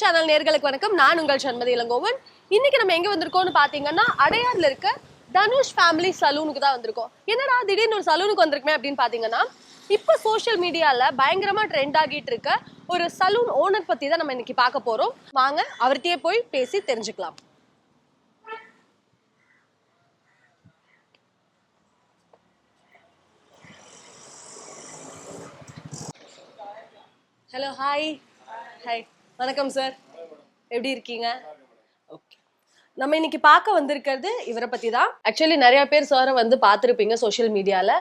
Channel நேர்களுக்கு வணக்கம். நான் உங்கள் சண்மதி இளங்கோவன். இன்னைக்கு நம்ம எங்க வந்திருக்கோம்னு பாத்தீங்கன்னா அடையார்ல இருக்க தனுஷ் ஃபேமிலி சலூனுக்கு தான் வந்திருக்கோம். என்னடா திடீர்னு ஒரு சலூனுக்கு வந்திருக்குமே அப்படின்னு பாத்தீங்கன்னா இப்போ சோஷியல் மீடியால பயங்கரமா ட்ரெண்ட் ஆகிட்டு இருக்க ஒரு சலூன் ஓனர் பத்தி தான் நம்ம இன்னைக்கு பார்க்க போறோம். வாங்க அவர்கிட்டயே போய் பேசி தெரிஞ்சுக்கலாம். ஹலோ ஹாய் ஹாய் வணக்கம் சார் எப்படி இருக்கீங்க? ஓகே நம்ம இன்னைக்கு பார்க்க வந்திருக்கிறது இவரை பத்தி தான் ஆக்சுவலி நிறைய பேர் சாரை வந்து பார்த்துருப்பீங்க சோஷியல் மீடியால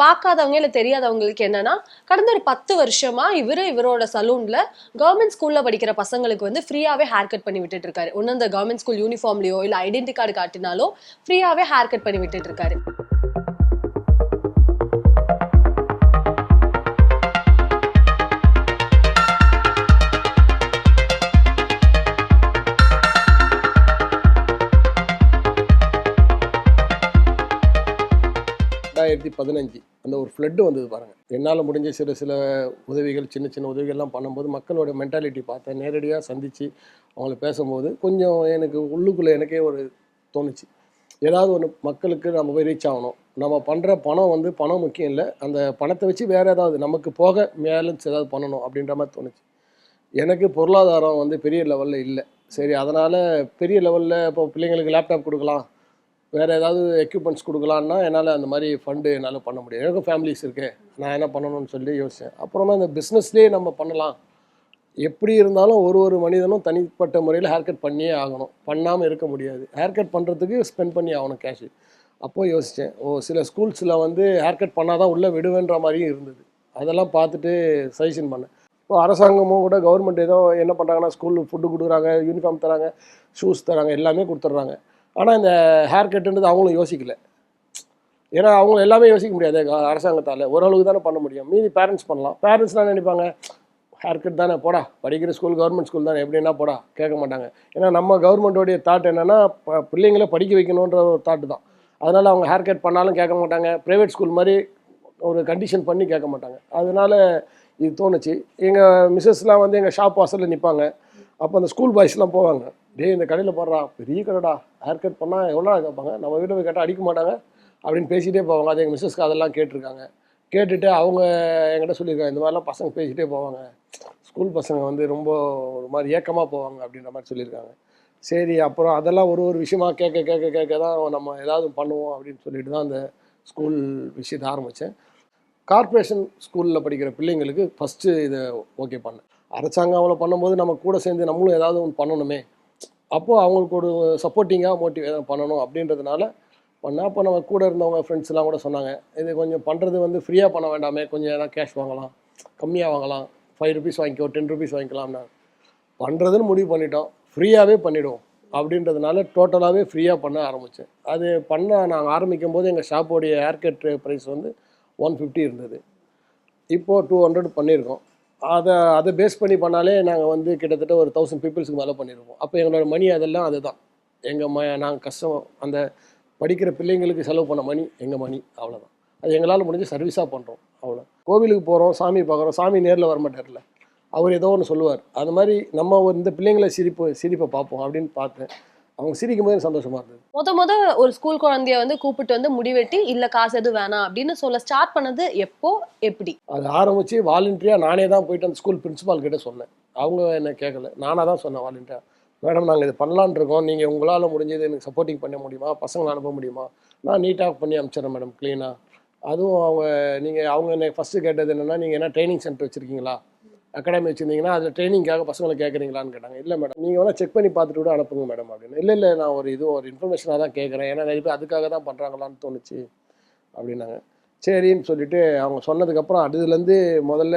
பார்க்காதவங்க இல்லை தெரியாதவங்களுக்கு என்னன்னா கடந்த ஒரு பத்து வருஷமா இவரு இவரோட சலூன்ல கவர்மெண்ட் ஸ்கூல்ல படிக்கிற பசங்களுக்கு வந்து ஃப்ரீயாவே ஹேர் கட் பண்ணி விட்டுட்டு இருக்காரு ஒன்றும் இந்த கவர்மெண்ட் ஸ்கூல் யூனிஃபார்ம்லயோ இல்லை ஐடென்டி கார்டு காட்டினாலோ ஃப்ரீயாவே ஹேர் கட் பண்ணி விட்டுட்டு இருக்காரு ரெண்டாயிரத்தி பதினஞ்சு அந்த ஒரு ஃப்ளட்டு வந்தது பாருங்கள் என்னால் முடிஞ்ச சில சில உதவிகள் சின்ன சின்ன உதவிகள்லாம் பண்ணும்போது மக்களோட மென்டாலிட்டி பார்த்தேன் நேரடியாக சந்தித்து அவங்கள பேசும்போது கொஞ்சம் எனக்கு உள்ளுக்குள்ளே எனக்கே ஒரு தோணுச்சு. ஏதாவது ஒன்று மக்களுக்கு நம்ம போய் ரீச் ஆகணும். நம்ம பண்ணுற பணம் வந்து பணம் முக்கியம் இல்லை. அந்த பணத்தை வச்சு வேறு ஏதாவது நமக்கு போக மேலன்ஸ் ஏதாவது பண்ணணும் அப்படின்ற மாதிரி தோணுச்சு. எனக்கு பொருளாதாரம் வந்து பெரிய லெவலில் இல்லை. சரி அதனால் பெரிய லெவலில் இப்போ பிள்ளைங்களுக்கு லேப்டாப் கொடுக்கலாம். வேறு ஏதாவது எக்யூப்மெண்ட்ஸ் கொடுக்கலான்னா என்னால் அந்த மாதிரி ஃபண்டு என்னால் பண்ண முடியாது. எனக்கும் ஃபேமிலிஸ் இருக்கேன் நான் என்ன பண்ணணும்னு சொல்லி யோசித்தேன் அப்புறமா இந்த பிஸ்னஸ்லேயே நம்ம பண்ணலாம். எப்படி இருந்தாலும் ஒரு ஒரு மனிதனும் தனிப்பட்ட முறையில் ஹேர் கட் பண்ணியே ஆகணும். பண்ணாமல் இருக்க முடியாது. ஹேர் கட் பண்ணுறதுக்கு ஸ்பெண்ட் பண்ணி ஆகணும் கேஷ் அப்போது யோசித்தேன் ஓ சில ஸ்கூல்ஸில் வந்து ஹேர் கட் பண்ணால் தான் உள்ளே விடுவேன்ற மாதிரியும் இருந்தது. அதெல்லாம் பார்த்துட்டு சஜஷன் பண்ணேன். இப்போ அரசாங்கமும் கூட கவர்மெண்ட் ஏதோ என்ன பண்ணுறாங்கன்னா ஸ்கூலில் ஃபுட்டு கொடுக்குறாங்க யூனிஃபார்ம் தராங்க ஷூஸ் தராங்க எல்லாமே கொடுத்துட்றாங்க. ஆனால் இந்த ஹேர் கட்டுன்றது அவங்களும் யோசிக்கல. ஏன்னா அவங்க எல்லாமே யோசிக்க முடியாது. அரசாங்கத்தால். ஓரளவுக்கு தானே பண்ண முடியும். மீதி பேரண்ட்ஸ் பண்ணலாம். பேரண்ட்ஸ்லாம் நினைப்பாங்க? ஹேர் கட் தானே போடா. படிக்கிற ஸ்கூல் கவர்மெண்ட் ஸ்கூல் தானே. எப்படின்னா போடா. கேட்க மாட்டாங்க. ஏன்னா நம்ம கவர்மெண்ட்டோடைய தாட் என்னென்னா பிள்ளைங்களை படிக்க வைக்கணுன்ற ஒரு தாட்டு தான். அதனால் அவங்க ஹேர் கட் பண்ணாலும் கேட்க மாட்டாங்க. ப்ரைவேட் ஸ்கூல் மாதிரி ஒரு கண்டிஷன் பண்ணி கேட்க மாட்டாங்க. அதனால் இது தோணுச்சு. எங்கள் மிஸ்ஸஸ்லாம் வந்து எங்கள் ஷாப் வாசலில் நிற்பாங்க அப்போ அந்த ஸ்கூல் பாய்ஸ்லாம் போவாங்க. டேய் இந்த கடையில் போடுறா. பெரிய கடைடா. ஹேர் கட் பண்ணால் எவ்வளோ கேட்பாங்க? நம்ம வீட்டில் போய் கேட்டால் அடிக்க மாட்டாங்க அப்படின்னு பேசிகிட்டே போவாங்க. அது எங்கள் மிஸ்ஸஸ்க்கு அதெல்லாம் கேட்டிருக்காங்க. கேட்டுட்டு அவங்க என்கிட்ட சொல்லியிருக்காங்க. இந்த மாதிரிலாம் பசங்க பேசிகிட்டே போவாங்க. ஸ்கூல் பசங்க வந்து ரொம்ப ஒரு மாதிரி ஏக்கமாக போவாங்க அப்படின்ற மாதிரி சொல்லியிருக்காங்க. சரி அப்புறம் அதெல்லாம் ஒரு ஒரு விஷயமா கேட்க கேட்க கேட்க தான் நம்ம ஏதாவது பண்ணுவோம் அப்படின்னு சொல்லிட்டு தான் அந்த ஸ்கூல் விஷயத்தை ஆரம்பித்தேன் கார்ப்பரேஷன் ஸ்கூலில் படிக்கிற பிள்ளைங்களுக்கு ஃபஸ்ட்டு இதை ஓகே பண்ணேன். அரசாங்கம் அவ்வளோ பண்ணும்போது நம்ம கூட சேர்ந்து நம்மளும் ஏதாவது ஒன்று பண்ணணுமே. அப்போது அவங்களுக்கு ஒரு சப்போர்ட்டிங்காக மோட்டிவ் பண்ணணும் அப்படின்றதுனால பண்ணால் அப்போ நம்ம கூட இருந்தவங்க ஃப்ரெண்ட்ஸ்லாம் கூட சொன்னாங்க இது கொஞ்சம் பண்ணுறது வந்து ஃப்ரீயாக பண்ண வேண்டாமே கொஞ்சம் எதாவது கேஷ் வாங்கலாம் கம்மியாக வாங்கலாம் ஃபைவ் ருபீஸ் வாங்கிக்கோ டென் ருபீஸ் வாங்கிக்கலாம்னா. பண்ணுறதுன்னு முடிவு பண்ணிட்டோம் ஃப்ரீயாகவே பண்ணிவிடுவோம் அப்படின்றதுனால டோட்டலாகவே ஃப்ரீயாக பண்ண ஆரம்பித்தேன் அது பண்ண நாங்கள் ஆரம்பிக்கும் போது எங்கள் ஷாப்போடைய ஹேர்கட் ப்ரைஸ் வந்து ஒன் ஃபிஃப்டி இருந்தது. இப்போது டூ ஹண்ட்ரட் பண்ணியிருக்கோம். அதை அதை பேஸ் பண்ணி பண்ணாலே நாங்கள் வந்து கிட்டத்தட்ட ஒரு தௌசண்ட் பீப்புள்ஸ்க்கு மேலே பண்ணியிருக்கோம் அப்போ எங்களோட மணி அதெல்லாம் அதுதான். எங்கள் ம நாங்கள் கஷ்டம் அந்த படிக்கிற பிள்ளைங்களுக்கு செலவு பண்ண மணி எங்கள் மணி அவ்வளோதான் அது எங்களால் முடிஞ்சு சர்வீஸாக பண்ணுறோம் அவ்வளோ கோவிலுக்கு போகிறோம் சாமி பார்க்குறோம் சாமி நேரில் வரமாட்டார்ல அவர் ஏதோ ஒன்று சொல்லுவார். அது மாதிரி நம்ம இந்த பிள்ளைங்களை சிரிப்பு சிரிப்பை பார்ப்போம் அப்படின்னு பார்த்தேன். அவங்க சிரிக்கும் போது எனக்கு சந்தோஷமாக இருந்தது. முத முத ஒரு ஸ்கூல் குழந்தைய வந்து கூப்பிட்டு வந்து முடிவெட்டி இல்ல காசு எதுவும் வேணாம் அப்படின்னு சொல்ல ஸ்டார்ட் பண்ணது எப்போ எப்படி? அது ஆரம்பித்து வாலண்டியாக நானே தான் போயிட்டு அந்த ஸ்கூல் பிரின்சிபால் கிட்ட சொன்னேன். அவங்க என்ன கேட்கல நானாக தான் சொன்னேன் வாலண்டியாக மேடம் நாங்கள் இது பண்ணலான்னு இருக்கோம். நீங்கள் உங்களால் முடிஞ்சது எனக்கு சப்போர்ட்டிங் பண்ண முடியுமா? பசங்களை அனுப்ப முடியுமா? நான் நீட்டாக பண்ணி அனுப்பிச்சிடுறேன் மேடம் க்ளீனாக அதுவும் அவங்க நீங்கள் அவங்க என்ன ஃபஸ்ட்டு கேட்டது என்னென்னா நீங்கள் என்ன ட்ரைனிங் சென்டர் வச்சுருக்கீங்களா? அகாடமி வச்சுருந்தீங்கன்னா அதில் ட்ரைனிங்காக பசங்களை கேட்குறீங்களான்னு கேட்டாங்க. இல்லை மேடம் நீங்கள் வேணால் செக் பண்ணி பார்த்துட்டு கூட அனுப்புங்க மேடம் அப்படின்னு. இல்லை இல்லை நான் ஒரு இது ஒரு இன்ஃபர்மேஷனாக தான் கேட்குறேன் ஏன்னா நிறைய பேர் அதுக்காக தான் பண்ணுறாங்களான்னு தோணுச்சு அப்படின்னாங்க. சரின்னு சொல்லிட்டு அவங்க சொன்னதுக்கப்புறம் அதுலேருந்து முதல்ல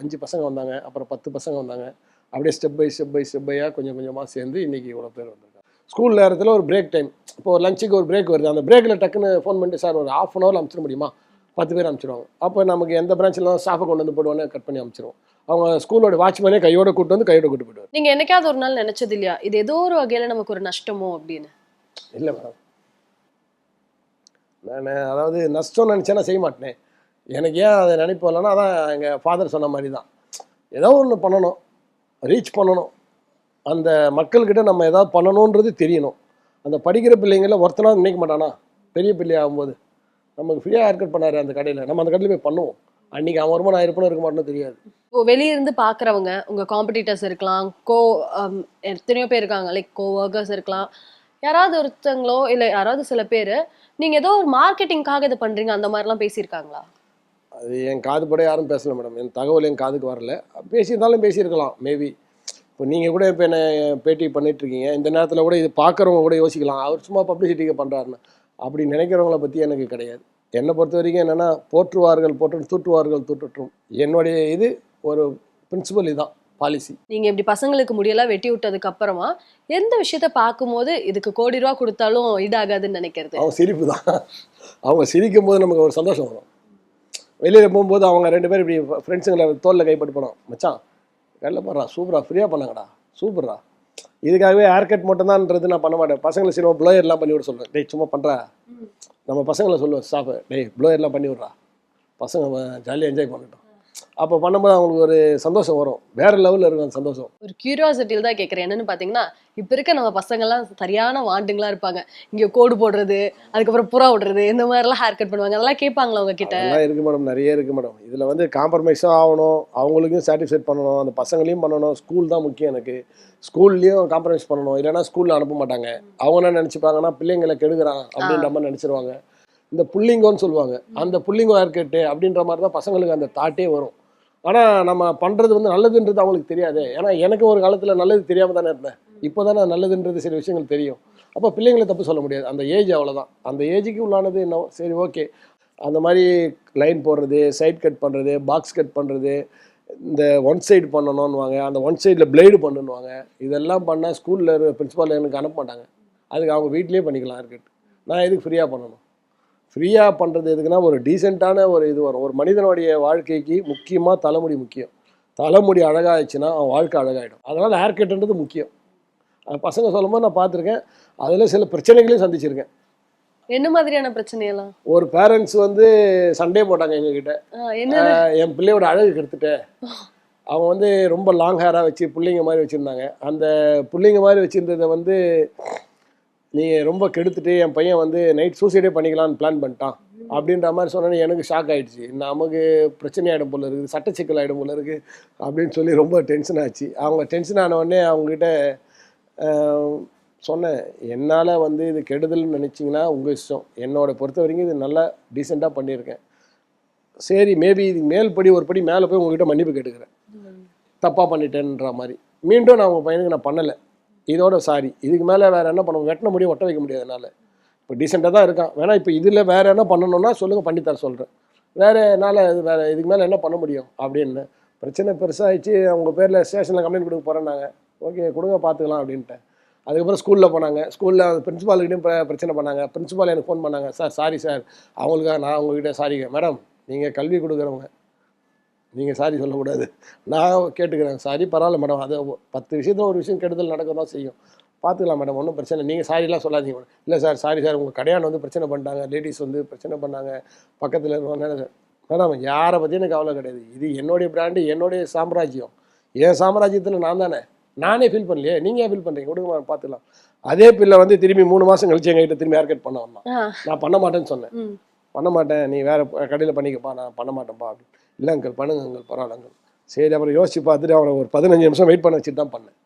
அஞ்சு பசங்க வந்தாங்க. அப்புறம் பத்து பசங்க வந்தாங்க. அப்படியே step by step by step பையாக கொஞ்சம் கொஞ்சமாக சேர்ந்து இன்றைக்கி இவ்வளோ பேர் வந்திருக்காங்க. ஸ்கூல் நேரத்தில் ஒரு பிரேக் டைம் இப்போ ஒரு லஞ்சுக்கு ஒரு பிரேக் வருது. அந்த பிரேக்கில் டக்குன்னு ஃபோன் பண்ணிட்டு சார் ஒரு ஆஃப் அன் ஹவர் அனுப்பிச்சிட முடியுமா? பத்து பேர் அனுப்பிச்சிடுவாங்க. அப்போ நமக்கு எந்த பிரான்ச்சில் ஸ்டாஃபை கொண்டு வந்து போடுவானே கட் பண்ணி அனுப்பிச்சிடுவோம். அவங்க ஸ்கூலோட வாட்ச்மேனே கையோட கூட்டு வந்து கையோட கூட்டு போயிடுவார். நீங்க என்னைக்காவது ஒரு நாள் நினைச்சது இல்லையா? இது ஏதோ ஒரு வகையில நமக்கு ஒரு நஷ்டமோ அப்படின்னு? இல்லை மேடம் நான் அதாவது நஷ்டம் நினச்சேன்னா செய்ய மாட்டேனே. எனக்கு ஏன் அதை நினைப்பு வரலன்னா அதான் எங்கள் ஃபாதர் சொன்ன மாதிரி தான் ஏதோ ஒன்று பண்ணணும். ரீச் பண்ணணும். அந்த மக்கள்கிட்ட நம்ம ஏதாவது பண்ணணுன்றது தெரியணும். அந்த படிக்கிற பிள்ளைங்கள ஒருத்தனா நினைக்க மாட்டானா? பெரிய பிள்ளை ஆகும்போது. நமக்கு ஃப்ரீயாக ஹேர் கட் பண்ணாரு அந்த கடையில். நம்ம அந்த கடையில் போய் பண்ணுவோம். அன்னைக்கு அவன் வருமா நான் இருப்பேனோ இருக்க மாட்டேன்னு தெரியாது. இப்போ வெளிய இருந்து பாக்குறவங்க உங்க காம்படிட்டர்ஸ் இருக்கலாம் கோ அம், எத்தனையோ பேர் இருக்காங்க. லைக் கோ ஒர்க்கர்ஸ் இருக்கலாம். யாராவது ஒருத்தங்களோ இல்ல யாராவது சில பேர் நீங்க ஏதோ ஒரு மார்க்கெட்டிங்காக இது பண்றீங்க அந்த மாதிரிலாம் பேசியிருக்காங்களா? அது என் காது பட யாரும் பேசல மேடம் என் தகவல் என் காதுக்கு வரல. பேசியிருந்தாலும் பேசியிருக்கலாம் மேபி இப்போ நீங்கள் கூட இப்போ என்ன பேட்டி பண்ணிட்டு இருக்கீங்க. இந்த நேரத்தில் கூட இது பார்க்குறவங்க கூட யோசிக்கலாம். அவர் சும்மா பப்ளிசிட்டிக்கு பண்ணுறாருன்னு அப்படி நினைக்கிறவங்கள பற்றி எனக்கு கிடையாது. என்னை பொறுத்த வரைக்கும் என்னென்னா போற்றுவார்கள் போற்று தூற்றுவார்கள் தூற்றட்டும் என்னுடைய இது ஒரு பிரின்சிபல் இதுதான் பாலிசி நீங்க இப்படி பசங்களுக்கு முடியெல்லாம் வெட்டி விட்டதுக்கு அப்புறமா எந்த விஷயத்த பார்க்கும்போது இதுக்கு கோடி ரூபா கொடுத்தாலும் ஈடாகாதுன்னு நினைக்கிறது? அவங்க சிரிப்பு தான் அவங்க சிரிக்கும் போது நமக்கு ஒரு சந்தோஷம் வரும். வெளியில் போகும்போது அவங்க ரெண்டு பேரும் இப்படி ஃப்ரெண்ட்ஸுங்களை தோலில் கைப்பட்டு போனோம். மச்சான் வெளில போடுறா சூப்பரா ஃப்ரீயாக பண்ணாங்கடா சூப்பர்ரா. இதுக்காகவே ஹேர் கட் மட்டும்தான்ன்றது நான் பண்ண மாட்டேன். பசங்களை சினிமா ப்ளோயர்லாம் பண்ணி விட சொல்லுவேன் டேய் சும்மா பண்ணுறா நம்ம பசங்களை சொல்லுவேன் ஸ்டாஃபு டேய் ப்ளோயர்லாம் பண்ணி விட்றா பசங்க ஜாலியாக என்ஜாய் பண்ணட்டும் அப்போ பண்ணும்போது அவங்களுக்கு ஒரு சந்தோஷம் வரும். வேறு லெவலில் இருக்கும் அந்த சந்தோஷம். ஒரு கியூரியாசிட்டியில் தான் கேட்குறேன் என்னன்னு பார்த்தீங்கன்னா இப்போ இருக்க நம்ம பசங்கள்லாம் சரியான வாண்டுங்களா இருப்பாங்க. இங்கே கோடு போடுறது அதுக்கப்புறம் புறா விடுறது இந்த மாதிரிலாம் ஹேர் கட் பண்ணுவாங்க. அதெல்லாம் கேட்பாங்களா உங்ககிட்ட? அதெல்லாம் இருக்குது மேடம் நிறைய இருக்குது மேடம் இதில் வந்து காம்ப்ரமைஸும் ஆகணும். அவங்களுக்கும் சாட்டிஸ்ஃபைட் பண்ணணும். அந்த பசங்களையும் பண்ணணும். ஸ்கூல் தான் முக்கியம் எனக்கு. ஸ்கூல்லையும் காம்ப்ரமைஸ் பண்ணணும். இல்லைன்னா ஸ்கூலில் அனுப்ப மாட்டாங்க. அவங்க என்ன நினச்சிப்பாங்கன்னா பிள்ளைங்களை கெடுக்கிறான் அப்படின்ற மாதிரி நினச்சிருவாங்க. இந்த புள்ளிங்கோன்னு சொல்லுவாங்க. அந்த புள்ளிங்கோ ஹேர்கட்டு அப்படின்ற மாதிரி தான் பசங்களுக்கு அந்த தாட்டே வரும். ஆனால் நம்ம பண்ணுறது வந்து நல்லதுன்றது அவங்களுக்கு தெரியாது. ஏன்னா எனக்கு ஒரு காலத்தில் நல்லது தெரியாமல் தானே இருந்தேன். இப்போ தானே நல்லதுன்றது சில விஷயங்கள் தெரியும். அப்போ பிள்ளைங்களை தப்பு சொல்ல முடியாது. அந்த ஏஜ் அவ்வளோதான் அந்த ஏஜுக்கு உள்ளானது என்ன? சரி ஓகே. அந்த மாதிரி லைன் போடுறது சைட் கட் பண்ணுறது பாக்ஸ் கட் பண்ணுறது இந்த ஒன் சைடு பண்ணணும்னுவாங்க. அந்த ஒன் சைடில் பிளேடு பண்ணணுவாங்க இதெல்லாம் பண்ணால் ஸ்கூலில் பிரின்ஸிபால் எனக்கு அனுப்ப மாட்டாங்க. அதுக்கு அவங்க வீட்லேயே பண்ணிக்கலாம் இருக்கட்டு நான் எதுக்கு ஃப்ரீயாக பண்ணணும்? ஃப்ரீயாக பண்ணுறது எதுக்குன்னா ஒரு டீசெண்டான ஒரு இது வரும். ஒரு மனிதனுடைய வாழ்க்கைக்கு முக்கியமாக தலைமுடி முக்கியம். தலைமுடி அழகாயிடுச்சுன்னா அவன் வாழ்க்கை அழகாயிடும். அதனால் ஹேர் கட்டுன்றது முக்கியம். பசங்க சொல்லும்போது நான் பார்த்துருக்கேன். அதில் சில பிரச்சனைகளையும் சந்திச்சிருக்கேன். என்ன மாதிரியான பிரச்சனையெல்லாம்? ஒரு பேரண்ட்ஸ் வந்து சண்டே போட்டாங்க எங்ககிட்ட. என் பிள்ளையோட அழகு கெடுத்துட்டேன் அவன் வந்து ரொம்ப லாங் ஹேராக வச்சு புள்ளைங்க மாதிரி வச்சுருந்தாங்க. அந்த புள்ளைங்க மாதிரி வச்சுருந்ததை வந்து நீ ரொம்ப கெடுத்துட்டு என் பையன் வந்து நைட் சூசைடே பண்ணிக்கலாம்னு பிளான் பண்ணிட்டான். அப்படின்ற மாதிரி சொன்னோன்னே எனக்கு ஷாக் ஆகிடுச்சு நமக்கு பிரச்சனை ஆகிடும் போல இருக்குது சட்ட சிக்கல் ஆகிடும் போல இருக்குது அப்படின்னு சொல்லி ரொம்ப டென்ஷன் ஆச்சு. அவங்க டென்ஷன் ஆனவுடனே அவங்ககிட்ட சொன்னேன் என்னால் வந்து இது கெடுதல்னு நினச்சிங்கன்னா உங்கள் இஷ்டம். என்னோட பொறுத்த வரைக்கும் இது நல்லா டீசெண்டாக பண்ணியிருக்கேன். சரி மேபி இது மேல்படி ஒரு படி மேலே போய் உங்ககிட்ட மன்னிப்பு கேட்டுக்கிறேன். தப்பாக பண்ணிட்டேன்ற மாதிரி. மீண்டும் நான் உங்கள் பையனுக்கு நான் பண்ணலை. இதோட சாரி. இதுக்கு மேலே வேறு என்ன பண்ண வெட்டின முடியும் ஒட்ட வைக்க முடியாது என்னால். இப்போ டீசெண்டாக தான் இருக்கான். வேணால் இப்போ இதில் வேறு என்ன பண்ணணும்னா சொல்லுங்கள் பண்ணித்தர சொல்கிறேன் வேறு என்னால் இது வேறு இதுக்கு மேலே என்ன பண்ண முடியும்? அப்படின்னு. பிரச்சனை பெருசாகிடுச்சு அவங்க பேரில் ஸ்டேஷனில் கம்ப்ளைண்ட் கொடுக்க போகிறேன்னாங்க ஓகே கொடுங்க பார்த்துக்கலாம் அப்படின்ட்டேன். அதுக்கப்புறம் ஸ்கூலில் போனாங்க. ஸ்கூலில் பிரின்சிபால்கிட்டையும் பிரச்சனை பண்ணாங்க. பிரின்ஸிபால் எனக்கு ஃபோன் பண்ணாங்க. சார் சாரி சார் அவங்களுக்காக நான் உங்ககிட்ட சாரிங்க மேடம் நீங்கள் கல்வி கொடுக்குறவங்க. நீங்கள் சாரி சொல்லக்கூடாது. நான் கேட்டுக்கிறேன். சாரி பரவாயில்ல மேடம் அது பத்து விஷயத்தில் ஒரு விஷயம் கெடுதல் நடக்க தான் செய்யும். பார்த்துக்கலாம் மேடம் ஒன்றும் பிரச்சனை. நீங்கள் சாரிலாம் சொல்லாதீங்க. மேடம் இல்லை சார் சாரி சார் உங்கள் கடையான் வந்து பிரச்சனை பண்ணிட்டாங்க. லேடிஸ் வந்து பிரச்சனை பண்ணாங்க. பக்கத்தில் இருக்கவங்க மேடம் யாரை பற்றி எனக்கு கவலை கிடையாது. இது என்னுடைய பிராண்டு என்னுடைய சாம்ராஜ்யம். என் சாம்ராஜ்யத்தில் நான் தானே? நானே ஃபீல் பண்ணலையே. நீங்கள் ஏன் ஃபீல் பண்ணுறீங்க கொடுங்க பார்த்துக்கலாம் அதே பிள்ளை வந்து திரும்பி மூணு மாதம் கழிச்சு எங்ககிட்ட திரும்பி ஹேர் கட் பண்ண வந்தான். ஆ, நான் பண்ண மாட்டேன்னு சொன்னேன். பண்ண மாட்டேன். நீ வேற கடையில் பண்ணிக்கப்பா. நான் பண்ண மாட்டேன்ப்பா. அப்படின்னு இல்லை அங்கிள் பண்ணுங்க அங்கிள் பரவாயில்ல அங்கிள் சரி அப்புறம் யோசிச்சு பார்த்துட்டு அவனை ஒரு பதினஞ்சு நிமிஷம் வெயிட் பண்ண வச்சுட்டு தான் பண்ணேன்.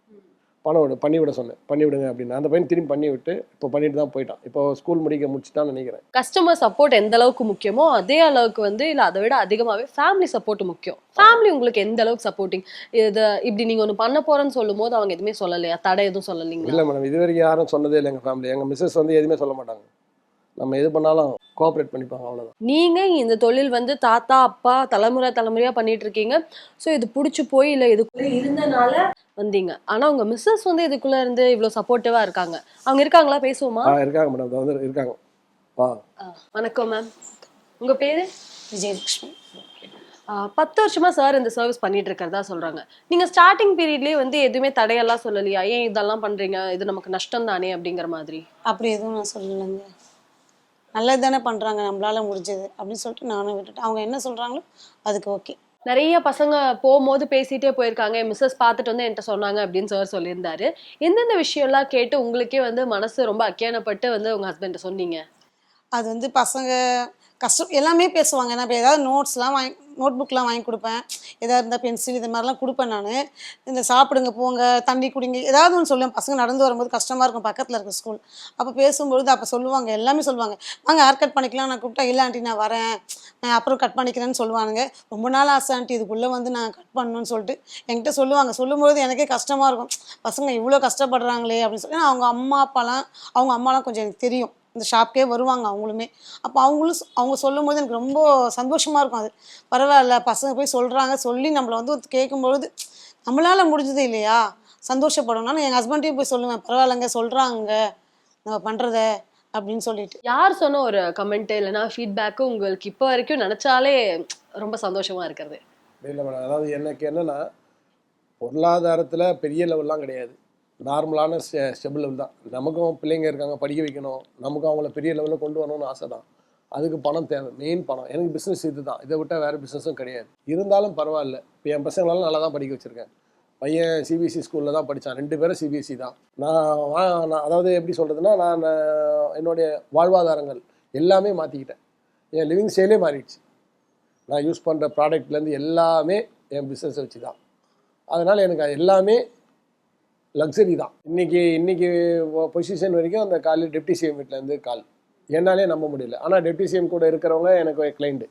பண்ண விடு பண்ணி விட சொன்னேன். பண்ணி விடுங்க அப்படின்னு. அந்த பையன் திரும்பி பண்ணி விட்டு இப்போ பண்ணிட்டு தான் போயிட்டான். இப்போ ஸ்கூல் முடிக்க முடிச்சுட்டான்னு நினைக்கிறேன். கஸ்டமர் சப்போர்ட் எந்த அளவுக்கு முக்கியமோ அதே அளவுக்கு வந்து இல்ல அதை விட அதிகமாவே ஃபேமிலி சப்போர்ட் முக்கியம். ஃபேமிலி உங்களுக்கு எந்த அளவுக்கு சப்போர்ட்டிங் இது இப்படி நீங்க ஒண்ணு பண்ண போறேன்னு சொல்லும் போது அவங்க எதுவுமே சொல்லலையா? தடை எதுவும் சொல்லலைங்களா? இல்லை மேடம் இது வரைக்கும் யாரும் சொன்னதே இல்லை எங்கள் ஃபேமிலி எங்கள் மிஸ்ஸஸ் வந்து எதுவுமே சொல்ல மாட்டாங்க. நம்ம எது பண்ணாலும் கோஆப்ரேட் பண்ணிப்பாங்க அவ்வளோதான் நீங்க இந்த தொழில் வந்து தாத்தா அப்பா தலைமுறை தலைமுறையா பண்ணிட்டு இருக்கீங்க சோ இது புடிச்சு போய் இல்ல இதுக்குள்ள இருந்தனால வந்தீங்க. ஆனா உங்க மிஸ்ஸஸ் வந்து இதுக்குள்ள இருந்து இவ்வளவு சப்போர்ட்டிவா இருக்காங்க. அவங்க இருக்காங்களா? பேசுவோமா? ஆ இருக்காங்க மேடம் வந்து இருக்காங்க. வணக்கம் மேம் உங்க பேரு? விஜயலட்சுமி. பத்து வருஷமா சார் இந்த சர்வீஸ் பண்ணிட்டு இருக்கிறதா சொல்றாங்க. நீங்க ஸ்டார்டிங் பீரியட்லயே வந்து எதுவுமே தடையெல்லாம் சொல்லலையா? ஏன் இதெல்லாம் பண்றீங்க? இது நமக்கு நஷ்டம் தானே அப்படிங்கிற மாதிரி? அப்படி எதுவும் நான் சொல்லலைங்க. நல்லது தானே பண்ணுறாங்க நம்மளால முடிஞ்சது அப்படின்னு சொல்லிட்டு நானும் விட்டுட்டேன். அவங்க என்ன சொல்கிறாங்களோ அதுக்கு ஓகே. நிறைய பசங்க போகும்போது பேசிட்டே போயிருக்காங்க. மிஸ்ஸஸ் பார்த்துட்டு வந்து என்கிட்ட சொன்னாங்க அப்படின்னு சார் சொல்லியிருந்தாரு. எந்தெந்த விஷயம்லாம் கேட்டு உங்களுக்கே வந்து மனசு ரொம்ப அக்கியானப்பட்டு வந்து உங்க ஹஸ்பண்ட் சொன்னீங்க? அது வந்து பசங்க கஷ்டம் எல்லாமே பேசுவாங்க. நான் இப்போ ஏதாவது நோட்ஸ்லாம் வாங்கி நோட் புக்லாம் வாங்கி கொடுப்பேன். எதாவது இருந்தால் பென்சில் இது மாதிரிலாம் கொடுப்பேன் நான். இந்த சாப்பிடுங்க போங்க தண்ணி குடிங்க ஏதாவது ஒன்று சொல்லுவேன். பசங்க நடந்து வரும்போது கஷ்டமாக இருக்கும் பக்கத்தில் இருக்க ஸ்கூல் அப்போ பேசும்பொழுது அப்போ சொல்லுவாங்க எல்லாமே சொல்லுவாங்க. வாங்க ஹேர் கட் பண்ணிக்கலாம் நான் கூப்பிட்டா இல்லை ஆண்டி நான் வரேன். நான் அப்புறம் கட் பண்ணிக்கிறேன்னு சொல்லுவானுங்க. ரொம்ப நாள் ஆசை ஆண்டி இதுக்குள்ளே வந்து நான் கட் பண்ணணும்னு சொல்லிட்டு என்கிட்ட சொல்லுவாங்க. சொல்லும்போது எனக்கே கஷ்டமாக இருக்கும். பசங்க இவ்வளோ கஷ்டப்படுறாங்களே அப்படின்னு சொல்லி. அவங்க அம்மா அப்பாலாம் அவங்க அம்மாலாம் கொஞ்சம் எனக்கு தெரியும். இந்த ஷாப்க்கே வருவாங்க அவங்களுமே. அப்போ அவங்களும் அவங்க சொல்லும் போது எனக்கு ரொம்ப சந்தோஷமாக இருக்கும் அது. பரவாயில்ல பசங்க போய் சொல்கிறாங்க சொல்லி நம்மளை வந்து கேட்கும்பொழுது நம்மளால் முடிஞ்சது இல்லையா? சந்தோஷப்படும். நான் எங்கள் ஹஸ்பண்ட்டையும் போய் சொல்லுவேன் பரவாயில்லைங்க சொல்கிறாங்க நம்ம பண்ணுறத அப்படின்னு சொல்லிட்டு. யார் சொன்ன ஒரு கமெண்ட் இல்லைன்னா ஃபீட்பேக்கு உங்களுக்கு இப்போ வரைக்கும் நினைச்சாலே ரொம்ப சந்தோஷமா இருக்கிறது? இல்லை மேடம் அதாவது எனக்கு என்னென்னா பொருளாதாரத்தில் பெரிய லெவல்லாம் கிடையாது. நார்மலான ஸ்டெ ஸ்டெப் லெவல் தான். நமக்கும் பிள்ளைங்க இருக்காங்க படிக்க வைக்கணும். நமக்கும் அவங்கள பெரிய லெவலில் கொண்டு வரணும்னு ஆசை தான். அதுக்கு பணம் தேவை மெயின் பணம். எனக்கு பிஸ்னஸ் இது தான். இதை விட்டால் வேறு பிஸ்னஸும் கிடையாது. இருந்தாலும் பரவாயில்ல. இப்போ என் பசங்களெல்லாம் நல்லா தான் படிக்க வச்சுருக்கேன். பையன் சிபிஎஸ்சி ஸ்கூலில் தான் படித்தான் ரெண்டு பேரும் சிபிஎஸ்சி தான். நான் வா நான் அதாவது எப்படி சொல்கிறதுனா நான் என்னுடைய வாழ்வாதாரங்கள் எல்லாமே மாற்றிக்கிட்டேன் என் லிவிங் ஸ்டைலே மாறிடுச்சு. நான் யூஸ் பண்ணுற ப்ராடக்ட்லேருந்து எல்லாமே என் பிஸ்னஸை வச்சு தான் அதனால் எனக்கு அது எல்லாமே லக்ஸரி தான். இன்றைக்கி இன்றைக்கி பொசிஷன் வரைக்கும் அந்த கால் டெப்டி சிஎம் வீட்டிலேருந்து கால். என்னாலே நம்ப முடியல. ஆனால் டெப்டி சிஎம் கூட இருக்கிறவங்க எனக்கு கிளைண்ட்டு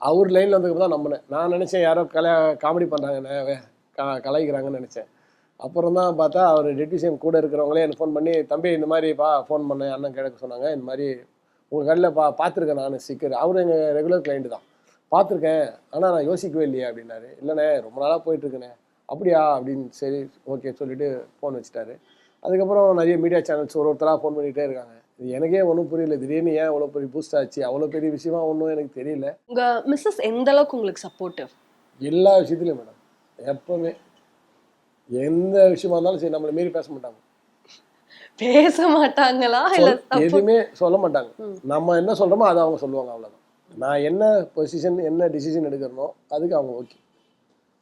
அவர் லைனில் வந்ததுக்கு தான் நம்பினேன். நான் நினச்சேன் யாரோ கலை காமெடி பண்ணுறாங்கண்ணே கா கலாய்க்கிறாங்கன்னு நினச்சேன். அப்புறம் தான் பார்த்தா அவர் டெப்டி சிஎம் கூட இருக்கிறவங்களே எனக்கு ஃபோன் பண்ணி தம்பி இந்த மாதிரி பா ஃபோன் பண்ணேன். அண்ணன் கிடக்க சொன்னாங்க. இந்த மாதிரி உங்கள் கடையில் பா பார்த்துருக்கேன் நான் சிக்கர் அவர் எங்கள் ரெகுலர் கிளைண்ட்டு தான். பார்த்துருக்கேன். ஆனால் நான் யோசிக்கவே இல்லையே அப்படின்னாரு. இல்லைண்ணே ரொம்ப நாளாக போயிட்டுருக்கேண்ணே அப்படியா? அப்படின்னு சரி ஓகே சொல்லிட்டு ஃபோன் வச்சுட்டாரு. அதுக்கப்புறம் நிறைய மீடியா சேனல்ஸ் ஒரு ஒருத்தராக ஃபோன் பண்ணிகிட்டே இருக்காங்க. இது எனக்கே ஒன்றும் புரியல. திடீர்னு ஏன் அவ்வளோ பெரிய பூஸ்ட் ஆச்சு? அவ்வளோ பெரிய விஷயமா ஒன்றும் எனக்கு தெரியல. உங்க மிஸ்ஸஸ் எந்த அளவுக்கு உங்களுக்கு சப்போர்ட்டிவ் எல்லா விஷயத்துலையும் மேடம் எப்போவுமே. எந்த விஷயமா இருந்தாலும் சரி நம்மளை மீறி பேச மாட்டாங்க. பேச மாட்டாங்களா? இல்ல எதுவுமே சொல்ல மாட்டாங்க. நம்ம என்ன சொல்கிறோமோ அதை அவங்க சொல்லுவாங்க அவ்வளோதான் நான் என்ன பொசிஷன் என்ன டிசிஷன் எடுக்கிறனோ அதுக்கு அவங்க ஓகே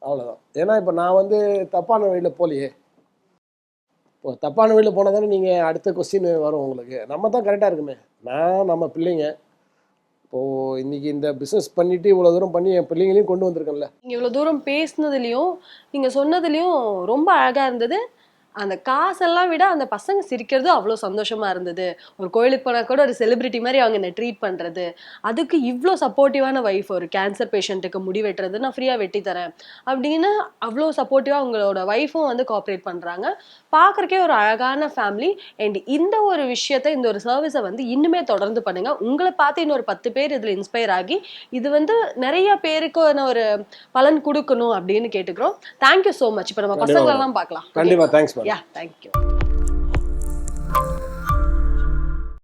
அவ்வளோதான் ஏன்னா இப்போ நான் வந்து தப்பான வழியில் போகலையே. இப்போ தப்பான வழியில் போனால் தானே நீங்கள் அடுத்த கொஸ்டின் வரும் உங்களுக்கு. நம்ம தான் கரெக்டாக இருக்குமே. நான் நம்ம பிள்ளைங்க இப்போது இன்றைக்கி இந்த பிஸ்னஸ் பண்ணிவிட்டு இவ்வளோ தூரம் பண்ணி என் பிள்ளைங்களையும் கொண்டு வந்திருக்கேன்ல. நீங்கள் இவ்வளோ தூரம் பேசினதுலேயும் நீங்கள் சொன்னதுலேயும் ரொம்ப அழகாக இருந்தது. அந்த காசெல்லாம் விட அந்த பசங்க சிரிக்கிறது அவ்வளோ சந்தோஷமா இருந்தது. ஒரு கோயிலுக்கு போனா கூட ஒரு செலிபிரிட்டி மாதிரி அவங்க என்ன ட்ரீட் பண்றது. அதுக்கு இவ்வளோ சப்போர்ட்டிவான வைஃப் ஒரு கேன்சர் பேஷண்ட்டுக்கு முடி வெட்டுறது நான் ஃப்ரீயா வெட்டி தரேன் அப்படின்னு அவ்வளோ சப்போர்ட்டிவா உங்களோட ஒய்ஃபும் வந்து கோஆப்ரேட் பண்றாங்க. பார்க்கறக்கே ஒரு அழகான ஃபேமிலி அண்ட் இந்த ஒரு விஷயத்தை இந்த ஒரு சர்வீஸை வந்து இன்னுமே தொடர்ந்து பண்ணுங்க. உங்களை பார்த்து இன்னொரு பத்து பேர் இதுல இன்ஸ்பயர் ஆகி இது வந்து நிறைய பேருக்கு ஒரு பலன் கொடுக்கணும் அப்படின்னு கேட்டுக்கிறோம். தேங்க்யூ ஸோ மச் இப்போ நம்ம பசங்களெல்லாம் பார்க்கலாம். கண்டிப்பாக தேங்க்ஸ் மேடம் யா தேங்க்யூ